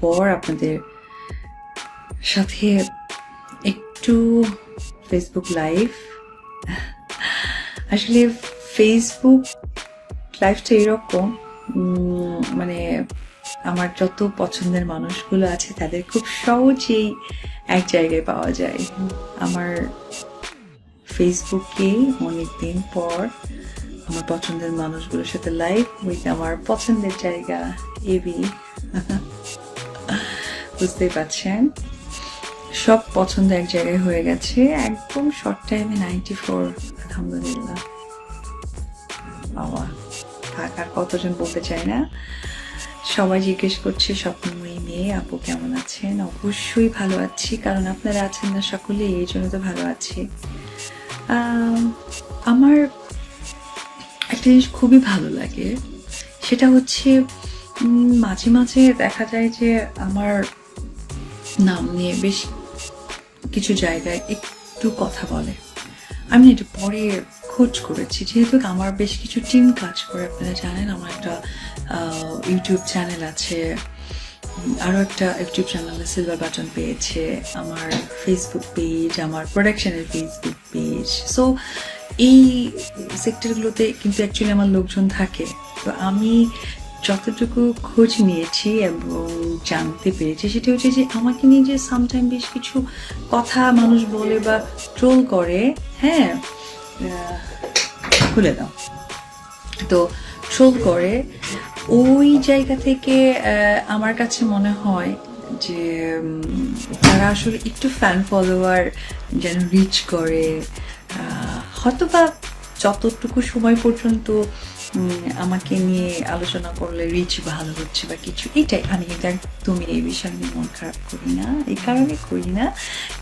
পর আপনাদের সাথে একটু ফেসবুক লাইভ আসলে ফেসবুক লাইফটা এরকম মানে আমার যত পছন্দের মানুষগুলো আছে তাদের খুব সহজেই এক জায়গায় পাওয়া যায়। আমার ফেসবুকে অনেকদিন পর আমার পছন্দের মানুষগুলোর সাথে লাইভ উইথ আমার পছন্দের জায়গা এবি বুঝতেই পারছেন? সব পছন্দ এক জায়গায় হয়ে গেছে। একদম শর্ট টাইমে নাইনটি ফোর আলহামদুলিল্লাহ। বাবা আর কতজন বলতে চাই না? সবাই জিজ্ঞেস করছে স্বপ্নময়ী মেয়ে আপু কেমন আছেন? অবশ্যই ভালো আছি কারণ আপনারা আছেন না সকলে এই জন্য তো ভালো আছি। আম, আমার একটা জিনিস খুবই ভালো লাগে সেটা হচ্ছে মাঝে মাঝে দেখা যায় যে আমার নাম নিয়ে বেশ কিছু জায়গায় একটু কথা বলে। আমি এটা পরে খোঁজ করেছি। যেহেতু আমার বেশ কিছু টিম কাজ করে, আপনারা জানেন আমার একটা ইউটিউব চ্যানেল আছে। আরও একটা ইউটিউব চ্যানেলে সিলভার বাটন পেয়েছে। আমার ফেসবুক পেজ আমার প্রোডাকশনের ফেসবুক পেজ সো এই সেক্টরগুলোতে কিন্তু অ্যাকচুয়ালি আমার লোকজন থাকে। তো আমি যতটুকু খোঁজ নিয়েছি এবং জানতে পেরেছি সেটা হচ্ছে যে আমাকে নিয়ে যে সামটাইম বেশ কিছু কথা মানুষ বলে বা ট্রোল করে হ্যাঁ খুলে দাও। তো ট্রোল করে ওই জায়গা থেকে আমার কাছে মনে হয় যে তারা আসলে একটু ফ্যান ফলোয়ার যেন রিচ করে আহ, হয়তোবা যতটুকু সময় পর্যন্ত আমাকে নিয়ে আলোচনা করলে রিচ ভালো হচ্ছে বা কিছু, এটাই। আমি কিন্তু একদমই এই বিষয়ে নিয়ে মন খারাপ করি না, এই কারণে করি না।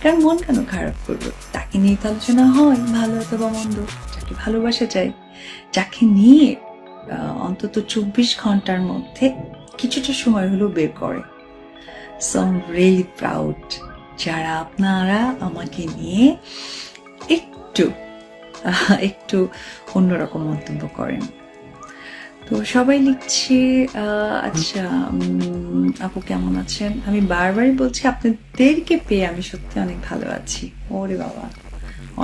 কারণ মন কেন খারাপ করব? তাকে নিয়ে তো আলোচনা হয়, ভালো অথবা মন্দ। যাকে ভালোবাসা যায় যাকে নিয়ে অন্তত চব্বিশ ঘণ্টার মধ্যে কিছুটা সময় হলেও বের করে। সো আই রিয়েলি প্রাউড যারা আপনারা আমাকে নিয়ে একটু একটু অন্যরকম মন্তব্য করেন। তো সবাই লিখছে আচ্ছা আপু কেমন আছেন? আমি বারবারই বলছি, আপনাদেরকে পেয়ে আমি সত্যি অনেক ভালো আছি। ওরে বাবা,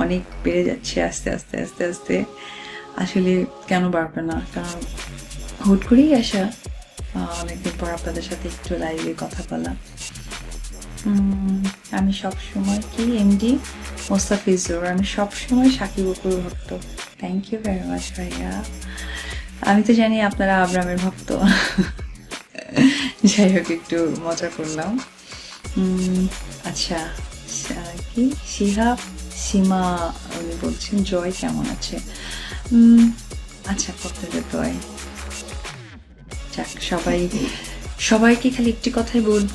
অনেক বেড়ে যাচ্ছে আস্তে আস্তে আস্তে আস্তে। আসলে কেন বাড়বে না? কারণ হুট করেই আসা অনেকদিন পর আপনাদের সাথে একটু লাইভে কথা বলা। আমি সব সময় কি এমডি মোস্তাফিজুর। আমি সব সময় সাকিব অপুর ভক্ত। থ্যাংক ইউ ভেরি মাচ ভাইয়া। আমি তো জানি আপনারা আব্রামের ভক্ত। যাই হোক, একটু মজা করলাম। আচ্ছা কি? শিহাব সীমা, উনি বলছেন, জয় কেমন আছে? আচ্ছা আপনাদের জয়। যাক, সবাই, সবাইকে খালি একটি কথাই বলব।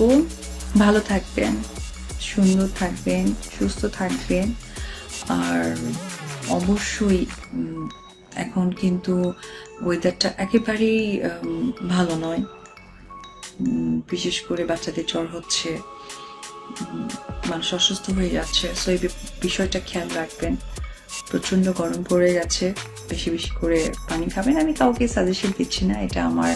ভালো থাকবেন, সুন্দর থাকবেন, সুস্থ থাকবেন। আর অবশ্যই এখন কিন্তু ওয়েদারটা একেবারেই ভালো নয়। বিশেষ করে বাচ্চাদের জ্বর হচ্ছে মানুষ অসুস্থ হয়ে যাচ্ছে। সো এই বিষয়টা খেয়াল রাখবেন। প্রচণ্ড গরম পড়ে গেছে, বেশি বেশি করে পানি খাবেন। আমি কাউকে সাজেশন দিচ্ছি না, এটা আমার